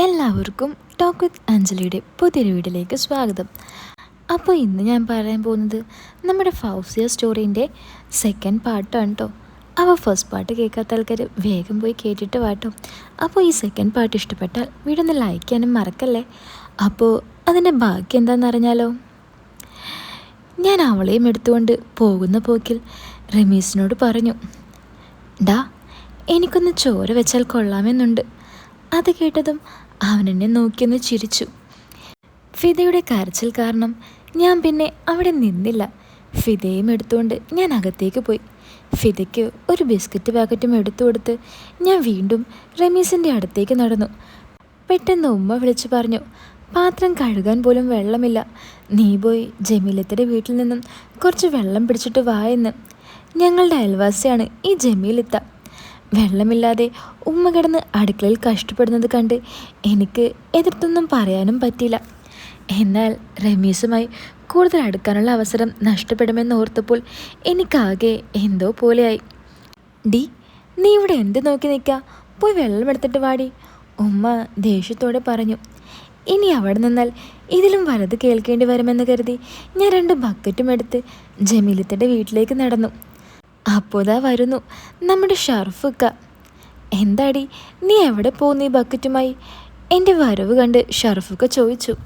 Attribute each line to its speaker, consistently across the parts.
Speaker 1: എല്ലാവർക്കും talk with അഞ്ജലിയുടെ പുതിയൊരു വീഡിയോയിലേക്ക് സ്വാഗതം. അപ്പോൾ ഇന്ന് ഞാൻ പറയാൻ പോകുന്നത് നമ്മുടെ ഫൗസിയ സ്റ്റോറീന്റെ സെക്കൻഡ് പാർട്ടാണ് കേട്ടോ അപ്പോൾ ഫസ്റ്റ് പാർട്ട് കേൾക്കാത്ത ആൾക്കാർ വേഗം പോയി കേട്ടിട്ട് വാട്ടോ അപ്പോൾ ഈ സെക്കൻഡ് പാർട്ട് ഇഷ്ടപ്പെട്ടാൽ വീഡിയോ ഒന്ന് ലൈക്ക് ചെയ്യാനും മറക്കല്ലേ? അപ്പോൾ അതിന്റെ ബാക്കി എന്താണെന്ന് അറിഞ്ഞാലോ? ഞാൻ അവളെയും എടുത്തുകൊണ്ട് പോകുന്ന പോക്കിൽ റമീസിനോട് പറഞ്ഞു ഡാ എനിക്കൊന്ന് ചോര വെച്ചാൽ കൊള്ളാമെന്നുണ്ട്. അത് കേട്ടതും അവൻ എന്നെ നോക്കിയൊന്ന് ചിരിച്ചു. ഫിദയുടെ കരച്ചിൽ കാരണം ഞാൻ പിന്നെ അവിടെ നിന്നില്ല. ഫിദയും എടുത്തുകൊണ്ട് ഞാൻ അകത്തേക്ക് പോയി. ഫിദയ്ക്ക് ഒരു ബിസ്ക്കറ്റ് പാക്കറ്റും എടുത്തു കൊടുത്ത് ഞാൻ വീണ്ടും റമീസിന്റെ അടുത്തേക്ക് നടന്നു. പെട്ടെന്ന് ഉമ്മ വിളിച്ചു പറഞ്ഞു പാത്രം കഴുകാൻ പോലും വെള്ളമില്ല. നീ പോയി ജമീലത്തിന്റെ വീട്ടിൽ നിന്നും കുറച്ച് വെള്ളം പിടിച്ചിട്ട് വായെന്ന് ഞങ്ങളുടെ അയൽവാസിയാണ് ഈ ജമീലിത്ത. വെള്ളമില്ലാതെ ഉമ്മ കിടന്ന് അടുക്കളയിൽ കഷ്ടപ്പെടുന്നത് കണ്ട് എനിക്ക് എതിർത്തൊന്നും പറയാനും പറ്റിയില്ല. എന്നാൽ രമീസുമായി കൂടുതൽ അടുക്കാനുള്ള അവസരം നഷ്ടപ്പെടുമെന്ന് ഓർത്തപ്പോൾ എനിക്കാകെ എന്തോ പോലെയായി. ഡി നീ ഇവിടെ എന്ത് നോക്കി നിൽക്കുക പോയി വെള്ളമെടുത്തിട്ട് വാടി ഉമ്മ ദേഷ്യത്തോടെ പറഞ്ഞു. ഇനി അവിടെ നിന്നാൽ ഇതിലും വലത് കേൾക്കേണ്ടി വരുമെന്ന് കരുതി ഞാൻ രണ്ട് ബക്കറ്റും എടുത്ത് ജമീലത്തിന്റെ വീട്ടിലേക്ക് നടന്നു. അപ്പോതാ വരുന്നു. നമ്മുടെ ഷർഫുക്ക. എന്താടി നീ എവിടെ പോകുന്നു ഈ ബക്കറ്റുമായി? എന്റെ വരവ് കണ്ട് ഷർഫുക്ക ചോദിച്ചു.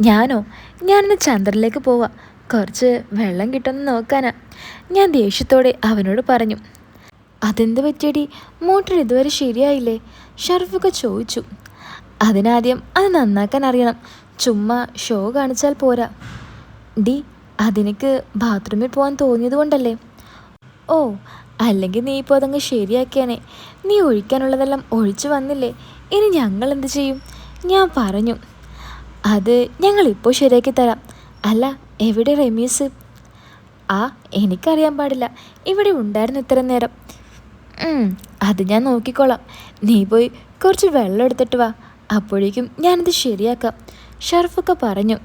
Speaker 1: ഞാനോ? ഞാനിന്ന് ചന്ദ്രനിലേക്ക് പോവാ. കുറച്ച് വെള്ളം കിട്ടുമെന്ന് നോക്കാനാ. ഞാൻ ദേഷ്യത്തോടെ അവനോട് പറഞ്ഞു. അതെന്ത് പറ്റിയടി? മോട്ടർ ഇതുവരെ ശരിയായില്ലേ? ഷർഫുക്ക ചോദിച്ചു. അതിനാദ്യം അത് നന്നാക്കാൻ അറിയണം. ചുമ്മാ ഷോ കാണിച്ചാൽ പോരാ. ഡി അതെനിക്ക് ബാത്റൂമിൽ പോകാൻ തോന്നിയത് കൊണ്ടല്ലേ? ഓ അല്ലെങ്കിൽ നീ ഇപ്പോൾ അതങ്ങ് ശരിയാക്കിയാനേ. നീ ഒഴിക്കാനുള്ളതെല്ലാം ഒഴിച്ചു വന്നില്ലേ. ഇനി ഞങ്ങൾ എന്ത് ചെയ്യും? ഞാൻ പറഞ്ഞു. അത് ഞങ്ങളിപ്പോൾ ശരിയാക്കി തരാം. അല്ല എവിടെ റമീസ്? ആ എനിക്കറിയാൻ പാടില്ല. ഇവിടെ ഉണ്ടായിരുന്നു ഇത്ര നേരം. അത് ഞാൻ നോക്കിക്കോളാം. നീ പോയി കുറച്ച് വെള്ളം എടുത്തിട്ട് വാ. അപ്പോഴേക്കും ഞാനത് ശരിയാക്കാം. ഷർഫൊക്കെ പറഞ്ഞു.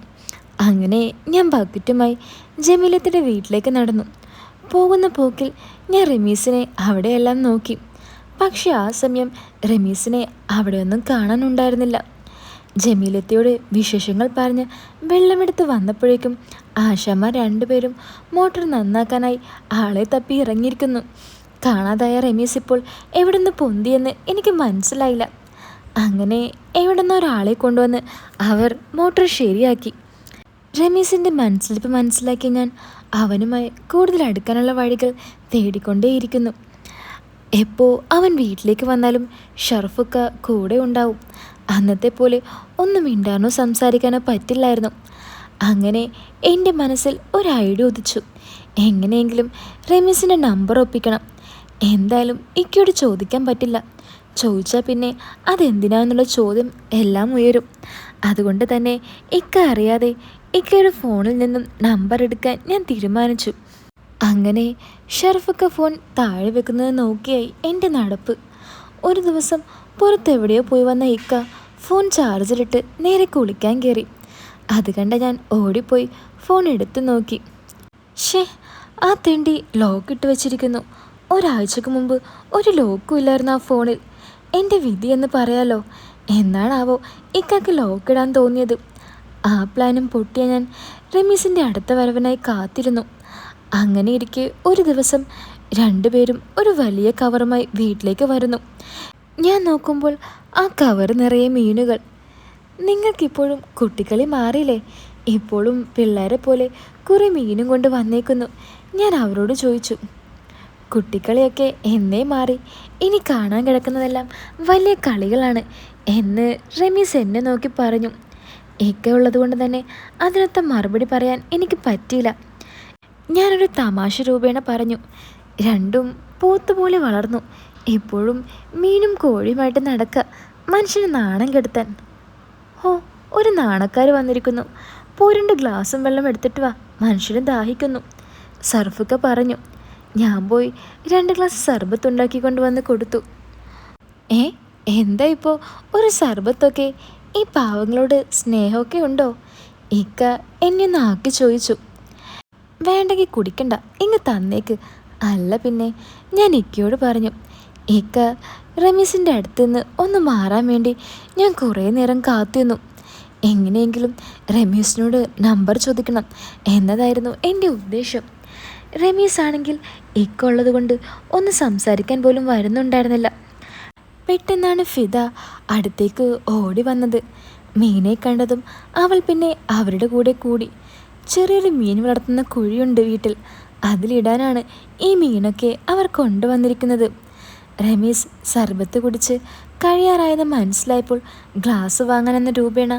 Speaker 1: അങ്ങനെ ഞാൻ ബക്കറ്റുമായി ജമീലത്തിന്റെ വീട്ടിലേക്ക് നടന്നു. പോകുന്ന പോക്കിൽ ഞാൻ റമീസിനെ അവിടെയെല്ലാം നോക്കി. പക്ഷെ ആ സമയം റമീസിനെ അവിടെയൊന്നും കാണാനുണ്ടായിരുന്നില്ല. ജമീലത്തിയോട് വിശേഷങ്ങൾ പറഞ്ഞ് വെള്ളമെടുത്ത് വന്നപ്പോഴേക്കും ആശാമ്മ രണ്ടുപേരും മോട്ടോർ നന്നാക്കാനായി ആളെ തപ്പി ഇറങ്ങിയിരിക്കുന്നു. കാണാതായ റമീസ് ഇപ്പോൾ എവിടുന്ന് പൊന്തിയെന്ന് എനിക്ക് മനസ്സിലായില്ല. അങ്ങനെ എവിടുന്ന് ഒരാളെ കൊണ്ടുവന്ന് അവർ മോട്ടോർ ശരിയാക്കി. റമീസിന്റെ മനസ്സിലിപ്പോൾ മനസ്സിലാക്കി ഞാൻ അവനുമായി കൂടുതൽ അടുക്കാനുള്ള വഴികൾ തേടിക്കൊണ്ടേയിരിക്കുന്നു. എപ്പോൾ അവൻ വീട്ടിലേക്ക് വന്നാലും ഷർഫുക്ക കൂടെ ഉണ്ടാവും. അന്നത്തെ പോലെ ഒന്നും മിണ്ടാനോ സംസാരിക്കാനോ പറ്റില്ലായിരുന്നു. അങ്ങനെ എന്റെ മനസ്സിൽ ഒരു ഐഡിയ ഉദിച്ചു. എങ്ങനെയെങ്കിലും രമേശിന്റെ നമ്പർ ഒപ്പിക്കണം. എന്തായാലും ഇക്കയോട് ചോദിക്കാൻ പറ്റില്ല. ചോദിച്ചാൽ പിന്നെ അതെന്തിനാന്നുള്ള ചോദ്യം എല്ലാം ഉയരും. അതുകൊണ്ട് തന്നെ ഇക്ക അറിയാതെ ഇക്കയുടെ ഫോണിൽ നിന്നും നമ്പർ എടുക്കാൻ ഞാൻ തീരുമാനിച്ചു. അങ്ങനെ ഷർഫൊക്കെ ഫോൺ താഴെ വെക്കുന്നത് നോക്കിയായി എന്റെ നടപ്പ്. ഒരു ദിവസം പുറത്തെവിടെയോ പോയി വന്ന ഇക്ക ഫോൺ ചാർജിലിട്ട് നേരെ കുളിക്കാൻ കയറി. അത് കണ്ട ഞാൻ ഓടിപ്പോയി ഫോൺ എടുത്തു നോക്കി. ഷേ ആ തെണ്ടി ലോക്ക് ഇട്ട് വെച്ചിരിക്കുന്നു. ഒരാഴ്ചക്ക് മുമ്പ് ഒരു ലോക്കും ഇല്ലായിരുന്നു ആ ഫോണിൽ. എന്റെ വിധി എന്ന് പറയാലോ എന്നാണാവോ ഇക്കാക്ക് ലോക്കിടാൻ തോന്നിയത്? ആ പ്ലാനും പൊട്ടിയ ഞാൻ റമീസിന്റെ അടുത്ത വരവിനായി കാത്തിരുന്നു. അങ്ങനെ ഇരിക്കെ ഒരു ദിവസം രണ്ടുപേരും ഒരു വലിയ കവറുമായി വീട്ടിലേക്ക് വരുന്നു. ഞാൻ നോക്കുമ്പോൾ ആ കവർ നിറയെ മീനുകൾ. നിങ്ങൾക്കിപ്പോഴും കുട്ടിക്കളി മാറിയില്ലേ? ഇപ്പോഴും പിള്ളേരെ പോലെ കുറേ മീനും കൊണ്ട് വന്നേക്കുന്നു. ഞാൻ അവരോട് ചോദിച്ചു കുട്ടിക്കളിയൊക്കെ എന്നേ മാറി. ഇനി കാണാൻ കിടക്കുന്നതെല്ലാം വലിയ കളികളാണ് എന്ന് റമീസ് എന്നെ നോക്കി പറഞ്ഞു. ഒക്കെ ഉള്ളതുകൊണ്ട് തന്നെ അതിനൊത്ത മറുപടി പറയാൻ എനിക്ക് പറ്റിയില്ല. ഞാനൊരു തമാശ രൂപേണ പറഞ്ഞു. രണ്ടും പോത്തുപോലെ വളർന്നു. എപ്പോഴും മീനും കോഴിയുമായിട്ട് നടക്കുക മനുഷ്യന് നാണം കെടുത്താൻ. ഓ ഒരു നാണക്കാർ വന്നിരിക്കുന്നു. പോരണ്ട് ഗ്ലാസും വെള്ളം എടുത്തിട്ട് വാ. മനുഷ്യന് ദാഹിക്കുന്നു. സർഫൊക്കെ പറഞ്ഞു. ഞാൻ പോയി രണ്ട് ഗ്ലാസ് സർബത്ത് ഉണ്ടാക്കി കൊണ്ടുവന്ന് കൊടുത്തു. ഏ എന്താ ഇപ്പോൾ ഒരു സർബത്തൊക്കെ ഈ പാവങ്ങളോട് സ്നേഹമൊക്കെ ഉണ്ടോ? ഇക്ക എന്നെ ഒന്ന് ആക്കി ചോദിച്ചു. വേണ്ടെങ്കിൽ കുടിക്കണ്ട ഇങ്ങ് തന്നേക്ക്. അല്ല പിന്നെ ഞാൻ ഇക്കയോട് പറഞ്ഞു ഇക്ക റമീസിന്റെ അടുത്ത് നിന്ന് ഒന്ന് മാറാൻ വേണ്ടി ഞാൻ കുറേ നേരം കാത്തിരുന്നു എങ്ങനെയെങ്കിലും രമീസിനോട് നമ്പർ ചോദിക്കണം എന്നതായിരുന്നു എന്റെ ഉദ്ദേശം. രമീസ് ആണെങ്കിൽ ഇക്കുള്ളത് കൊണ്ട് ഒന്ന് സംസാരിക്കാൻ പോലും വരുന്നുണ്ടായിരുന്നില്ല. പെട്ടെന്നാണ് ഫിദ അടുത്തേക്ക് ഓടി വന്നത്. മീനെ കണ്ടതും അവൾ പിന്നെ അവരുടെ കൂടെ കൂടി. ചെറിയൊരു മീൻ വളർത്തുന്ന കുഴിയുണ്ട് വീട്ടിൽ. അതിലിടാനാണ് ഈ മീനൊക്കെ അവർ കൊണ്ടുവന്നിരിക്കുന്നത്. രമേശ് സർബത്ത് കുടിച്ച് കഴിയാറായത് മനസ്സിലായപ്പോൾ ഗ്ലാസ് വാങ്ങാനെന്ന രൂപേണ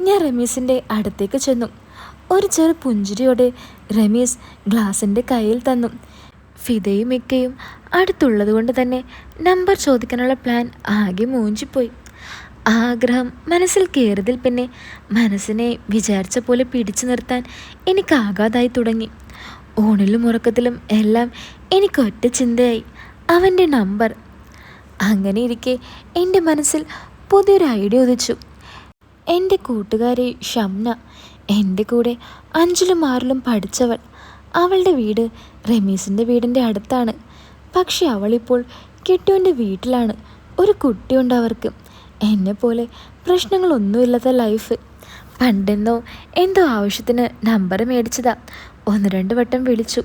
Speaker 1: ഞാൻ രമേശിന്റെ അടുത്തേക്ക് ചെന്നു. ഒരു ചെറു പുഞ്ചിരിയോടെ രമേശ് ഗ്ലാസിന്റെ കയ്യിൽ തന്നു. ഫിദയും മിക്കയും അടുത്തുള്ളതുകൊണ്ട് തന്നെ നമ്പർ ചോദിക്കാനുള്ള പ്ലാൻ ആകെ മൂഞ്ചിപ്പോയി. ആഗ്രഹം മനസ്സിൽ കയറിയതിൽ പിന്നെ മനസ്സിനെ വിചാരിച്ച പോലെ പിടിച്ചു നിർത്താൻ എനിക്കാകാതായി തുടങ്ങി. ഊണിലും ഉറക്കത്തിലും എല്ലാം എനിക്കൊറ്റ ചിന്തയായി. അവന്റെ നമ്പർ. അങ്ങനെ ഇരിക്കെ എന്റെ മനസ്സിൽ പുതിയൊരു ഐഡിയ ഉദിച്ചു. എന്റെ കൂട്ടുകാരി ഷംന എന്റെ കൂടെ അഞ്ചിലും ആറിലും പഠിച്ചവൾ. അവളുടെ വീട് റമീസിന്റെ വീടിന്റെ അടുത്താണ്. പക്ഷെ അവളിപ്പോൾ കെട്ടുവിന്റെ വീട്ടിലാണ്. ഒരു കുട്ടിയുണ്ട് അവർക്ക്. എന്നെ എന്നെപ്പോലെ പ്രശ്നങ്ങളൊന്നുമില്ലാത്ത ലൈഫ്. പണ്ടെന്നോ എന്തോ ആവശ്യത്തിന് നമ്പർ മേടിച്ചതാ. ഒന്ന് രണ്ട് വട്ടം വിളിച്ചു.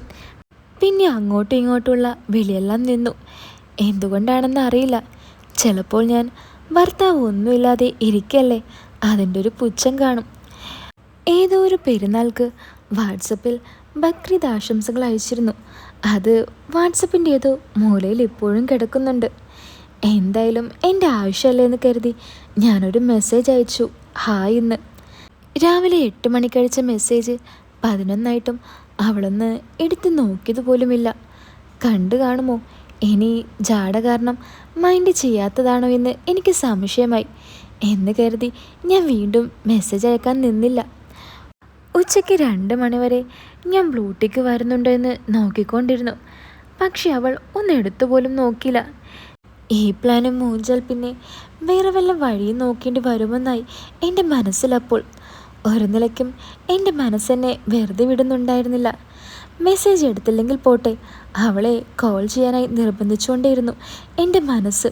Speaker 1: പിന്നെ അങ്ങോട്ടും ഇങ്ങോട്ടുമുള്ള വിളിയെല്ലാം നിന്നു. എന്തുകൊണ്ടാണെന്ന് അറിയില്ല. ചിലപ്പോൾ ഞാൻ ഭർത്താവ് ഒന്നുമില്ലാതെ ഇരിക്കല്ലേ? അതിന്റെ ഒരു പുച്ഛം കാണും. ഏതോ ഒരു പെരുന്നാൾക്ക് വാട്സപ്പിൽ ബക്രീദ് ആശംസകൾ അയച്ചിരുന്നു. അത് വാട്സപ്പിന്റെ ഏതോ മൂലയിൽ ഇപ്പോഴും കിടക്കുന്നുണ്ട്. എന്തായാലും എന്റെ ആവശ്യമല്ലേ എന്ന് കരുതി ഞാനൊരു മെസ്സേജ് അയച്ചു. ഹായ് ഇന്ന്. രാവിലെ എട്ട് മണിക്കഴിച്ച മെസ്സേജ് പതിനൊന്നായിട്ടും അവളൊന്ന് എടുത്ത് നോക്കിയത് പോലുമില്ല. കണ്ടു കാണുമോ? ഇനി ജാട കാരണം മൈൻഡ് ചെയ്യാത്തതാണോ എന്ന് എനിക്ക് സംശയമായി. എന്ന് കരുതി ഞാൻ വീണ്ടും മെസ്സേജ് അയക്കാൻ നിന്നില്ല. ഉച്ചയ്ക്ക് രണ്ട് മണിവരെ ഞാൻ ബ്ലൂട്ടിക്ക് വരുന്നുണ്ടോ എന്ന് നോക്കിക്കൊണ്ടിരുന്നു. പക്ഷെ അവൾ ഒന്ന് പോലും നോക്കിയില്ല. ഈ പ്ലാനും മൂഞ്ചാൽ പിന്നെ വേറെ വല്ല വഴിയും നോക്കേണ്ടി വരുമെന്നായി എന്റെ മനസ്സിലപ്പോൾ. ഒരു നിലയ്ക്കും എന്റെ മനസ്സെന്നെ വെറുതെ വിടുന്നുണ്ടായിരുന്നില്ല. മെസ്സേജ് എടുത്തില്ലെങ്കിൽ പോട്ടെ അവളെ കോൾ ചെയ്യാനായി നിർബന്ധിച്ചുകൊണ്ടേയിരുന്നു എന്റെ മനസ്സ്.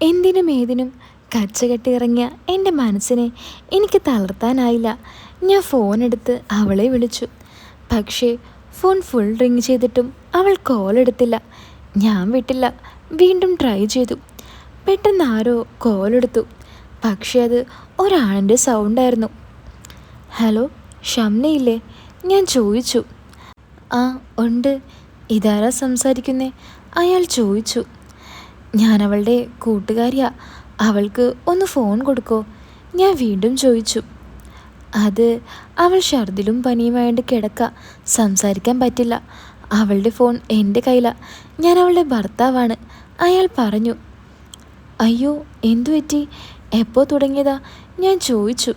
Speaker 1: എന്തിനും ഏതിനും കച്ചകെട്ടിറങ്ങിയ എന്റെ മനസ്സിനെ എനിക്ക് തളർത്താനായില്ല. ഞാൻ ഫോൺ എടുത്ത് അവളെ വിളിച്ചു. പക്ഷേ ഫോൺ ഫുൾ റിങ് ചെയ്തിട്ടും അവൾ കോൾ എടുത്തില്ല. ഞാൻ വിട്ടില്ല. വീണ്ടും ട്രൈ ചെയ്തു. പെട്ടെന്ന് ആരോ കോൾ എടുത്തു. പക്ഷേ അത് ഒരാളിന്റെ സൗണ്ടായിരുന്നു ഹലോ ഷംനയില്ലേ? ഞാൻ ചോദിച്ചു. ആ ഉണ്ട്. ഇതാരാ സംസാരിക്കുന്നേ? അയാൾ ചോദിച്ചു. ഞാൻ അവളുടെ കൂട്ടുകാരിയാ. അവൾക്ക് ഒന്ന് ഫോൺ കൊടുക്കോ? ഞാൻ വീണ്ടും ചോദിച്ചു. അത് അവൾ ഛർദിലും പനിയുമായിട്ട് കിടക്ക. സംസാരിക്കാൻ പറ്റില്ല. അവളുടെ ഫോൺ എന്റെ കയ്യിലാണ് ഞാൻ അവളുടെ ഭർത്താവാണ്. അയാൾ പറഞ്ഞു അയ്യോ എന്തു പറ്റി? എപ്പോൾ തുടങ്ങിയതാ? ഞാൻ ചോദിച്ചു.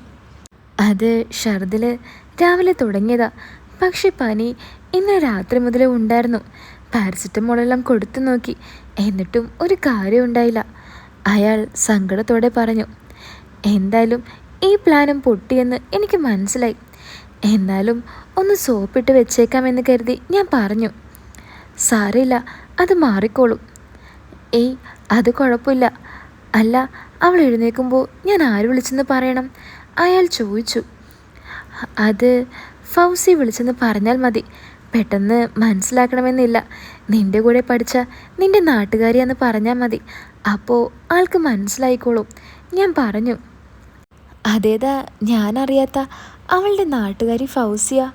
Speaker 1: അത് ഷർദിൽ രാവിലെ തുടങ്ങിയതാ. പക്ഷെ പനി ഇന്ന് രാത്രി മുതലേ ഉണ്ടായിരുന്നു. പാരസെറ്റമോളെല്ലാം കൊടുത്തു നോക്കി. എന്നിട്ടും ഒരു കാര്യം ഉണ്ടായില്ല അയാൾ സങ്കടത്തോടെ പറഞ്ഞു എന്തായാലും ഈ പ്ലാനും പൊട്ടിയെന്ന് എനിക്ക് മനസ്സിലായി. എന്നാലും ഒന്ന് സോപ്പിട്ട് വെച്ചേക്കാമെന്ന് കരുതി ഞാൻ പറഞ്ഞു. സാറില്ല അത് മാറിക്കോളും. ഏയ് അത് കുഴപ്പമില്ല. അല്ല അവൾ എഴുന്നേക്കുമ്പോൾ ഞാൻ ആര് വിളിച്ചെന്ന് പറയണം? അയാൾ ചോദിച്ചു. അത് ഫൗസി വിളിച്ചെന്ന് പറഞ്ഞാൽ മതി. പെട്ടെന്ന് മനസ്സിലാക്കണമെന്നില്ല. നിന്റെ കൂടെ പഠിച്ച നിന്റെ നാട്ടുകാരിയാന്ന് പറഞ്ഞാൽ മതി. അപ്പോൾ ആൾക്ക് മനസ്സിലായിക്കോളും. ഞാൻ പറഞ്ഞു. അതേതാ ഞാനറിയാത്ത അവളുടെ നാട്ടുകാരി ഫൗസിയ?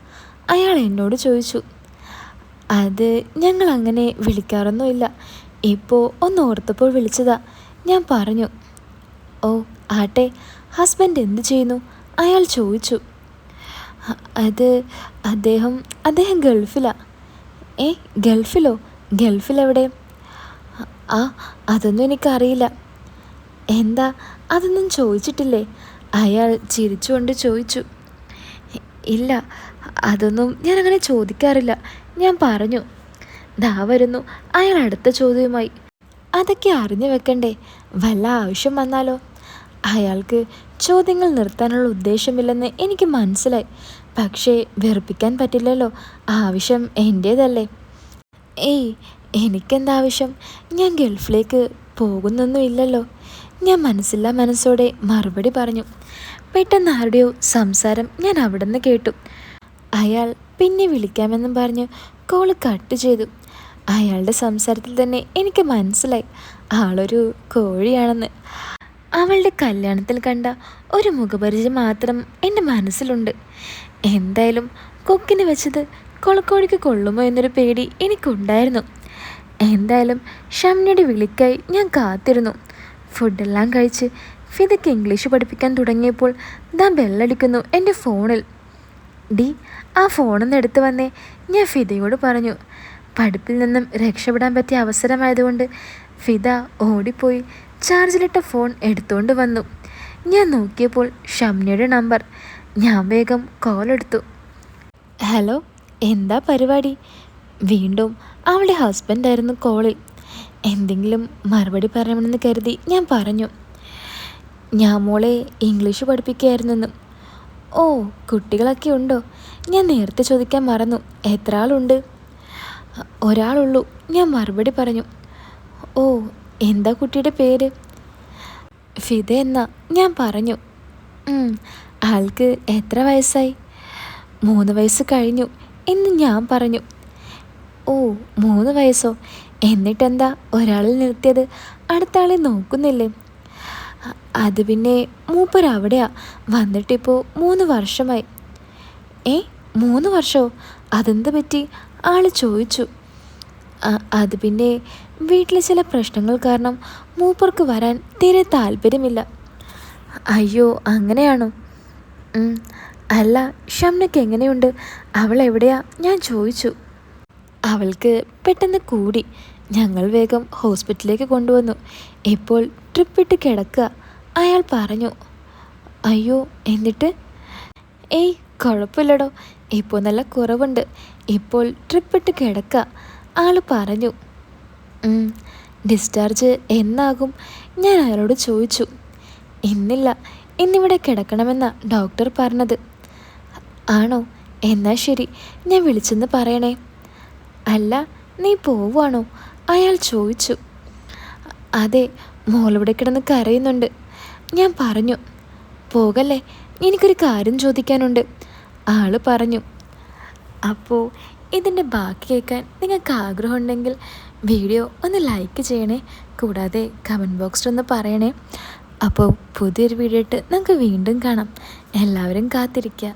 Speaker 1: അയാൾ എന്നോട് ചോദിച്ചു. അത് ഞങ്ങൾ അങ്ങനെ വിളിക്കാറൊന്നുമില്ല. ഇപ്പോൾ ഒന്ന് ഓർത്തപ്പോൾ വിളിച്ചതാ. ഞാൻ പറഞ്ഞു ഓ ആട്ടെ ഹസ്ബൻഡ് എന്ത് ചെയ്യുന്നു? അയാൾ ചോദിച്ചു. അത് അദ്ദേഹം അദ്ദേഹം ഗൾഫിലാണ് ഏ ഗൾഫിലോ? ഗൾഫിലെവിടെ? ആ അതൊന്നും എനിക്കറിയില്ല. എന്താ? അതൊന്നും ചോദിച്ചിട്ടില്ലേ? അയാൾ ചിരിച്ചുകൊണ്ട് ചോദിച്ചു ഇല്ല അതൊന്നും ഞാൻ അങ്ങനെ ചോദിക്കാറില്ല. ഞാൻ പറഞ്ഞു ദാ വരുന്നു അയാൾ അടുത്ത ചോദ്യവുമായി. അതൊക്കെ അറിഞ്ഞു വെക്കണ്ടേ വല്ല ആവശ്യം വന്നാലോ? അയാൾക്ക് ചോദ്യങ്ങൾ നിർത്താനുള്ള ഉദ്ദേശമില്ലെന്ന് എനിക്ക് മനസ്സിലായി. പക്ഷേ വെറുപ്പിക്കാൻ പറ്റില്ലല്ലോ ആവശ്യം എന്റേതല്ലേ ഏയ് എനിക്കെന്താവശ്യം? ഞാൻ ഗൾഫിലേക്ക് പോകുന്നൊന്നും ഇല്ലല്ലോ ഞാൻ മനസ്സില്ലാ മനസ്സോടെ മറുപടി പറഞ്ഞു. പെട്ടെന്ന് ആരുടെയോ സംസാരം ഞാൻ അവിടെ നിന്ന് കേട്ടു. അയാൾ പിന്നെ വിളിക്കാമെന്നും പറഞ്ഞ് കോൾ കട്ട് ചെയ്തു. അയാളുടെ സംസാരത്തിൽ തന്നെ എനിക്ക് മനസ്സിലായി. ആളൊരു കോഴിയാണെന്ന്. അവളുടെ കല്യാണത്തിൽ കണ്ട ഒരു മുഖപരിചയം മാത്രം എന്റെ മനസ്സിലുണ്ട്. എന്തായാലും കൊക്കിന് വെച്ചത് കൊളക്കോഴിക്ക് കൊള്ളുമോ എന്നൊരു പേടി എനിക്കുണ്ടായിരുന്നു. എന്തായാലും ഷംനയുടെ വിളിക്കായി ഞാൻ കാത്തിരുന്നു. ഫുഡെല്ലാം കഴിച്ച് ഫിദയ്ക്ക് ഇംഗ്ലീഷ് പഠിപ്പിക്കാൻ തുടങ്ങിയപ്പോൾ ദാ ബെല്ലടിക്കുന്നു എന്റെ ഫോണിൽ. ഡി ആ ഫോണൊന്ന് എടുത്തു വന്നേ. ഞാൻ ഫിദയോട് പറഞ്ഞു പഠിപ്പിൽ നിന്നും രക്ഷപ്പെടാൻ പറ്റിയ അവസരമായതുകൊണ്ട് ഫിദ ഓടിപ്പോയി ചാർജിലിട്ട ഫോൺ എടുത്തുകൊണ്ട് വന്നു. ഞാൻ നോക്കിയപ്പോൾ ഷംനയുടെ നമ്പർ. ഞാൻ വേഗം കോൾ എടുത്തു. ഹലോ എന്താ പരിപാടി? വീണ്ടും അവളുടെ ഹസ്ബൻഡായിരുന്നു കോളിൽ. എന്തെങ്കിലും മറുപടി പറയണമെന്ന് കരുതി ഞാൻ പറഞ്ഞു. ഞാൻ മോളെ ഇംഗ്ലീഷ് പഠിപ്പിക്കുകയായിരുന്നെന്ന്. ഓ കുട്ടികളൊക്കെ ഉണ്ടോ? ഞാൻ നേരത്തെ ചോദിക്കാൻ മറന്നു. എത്ര ആളുണ്ട്? ഒരാളുള്ളൂ ഞാൻ മറുപടി പറഞ്ഞു. ഓ എന്താ കുട്ടിയുടെ പേര്? ഫിദ എന്ന ഞാൻ പറഞ്ഞു. ആൾക്ക് എത്ര വയസ്സായി? മൂന്ന് വയസ്സ് കഴിഞ്ഞു എന്ന് ഞാൻ പറഞ്ഞു. ഓ മൂന്ന് വയസ്സോ? എന്നിട്ടെന്താ ഒരാളിൽ നിർത്തിയത്? അടുത്ത ആളെ നോക്കുന്നില്ലേ? അത് പിന്നെ മൂപ്പർ അവിടെയാ. വന്നിട്ടിപ്പോൾ മൂന്ന് വർഷമായി. ഏ മൂന്ന് വർഷമോ അതെന്ത് പറ്റി? ആൾ ചോദിച്ചു. അത് പിന്നെ വീട്ടിലെ ചില പ്രശ്നങ്ങൾ കാരണം മൂപ്പർക്ക് വരാൻ തീരെ താല്പര്യമില്ല. അയ്യോ അങ്ങനെയാണോ? അല്ല ഷംനക്ക് എങ്ങനെയുണ്ട്? അവൾ എവിടെയാ? ഞാൻ ചോദിച്ചു. അവൾക്ക് പെട്ടെന്ന് കൂടി. ഞങ്ങൾ വേഗം ഹോസ്പിറ്റലിലേക്ക് കൊണ്ടുവന്നു. ഇപ്പോൾ ട്രിപ്പിട്ട് കിടക്കുക. അയാൾ പറഞ്ഞു അയ്യോ എന്നിട്ട് ഏയ് കുഴപ്പമില്ലടോ. ഇപ്പോൾ നല്ല കുറവുണ്ട്. ഇപ്പോൾ ട്രിപ്പിട്ട് കിടക്കുക ആൾ പറഞ്ഞു ഡിസ്ചാർജ് എന്നാകും. ഞാൻ അയാളോട് ചോദിച്ചു ഇന്നില്ല. ഇന്നിവിടെ കിടക്കണമെന്നാ ഡോക്ടർ പറഞ്ഞത്. ആണോ? എന്നാ ശരി. ഞാൻ വിളിച്ചെന്ന് പറയണേ. അല്ല നീ പോവാണോ അയാൾ ചോദിച്ചു അതെ മോളിവിടെ കിടന്ന് കരയുന്നുണ്ട്. ഞാൻ പറഞ്ഞു പോകല്ലേ എനിക്കൊരു കാര്യം ചോദിക്കാനുണ്ട്. ആൾ പറഞ്ഞു അപ്പോൾ ഇതിന്റെ ബാക്കി കേൾക്കാൻ നിങ്ങൾക്ക് ആഗ്രഹമുണ്ടെങ്കിൽ വീഡിയോ ഒന്ന് ലൈക്ക് ചെയ്യണേ കൂടാതെ കമന്റ് ബോക്സിൽ ഒന്ന് പറയണേ. അപ്പോൾ പുതിയൊരു വീഡിയോ ഇട്ട് നമുക്ക് വീണ്ടും കാണാം. എല്ലാവരും കാത്തിരിക്കുക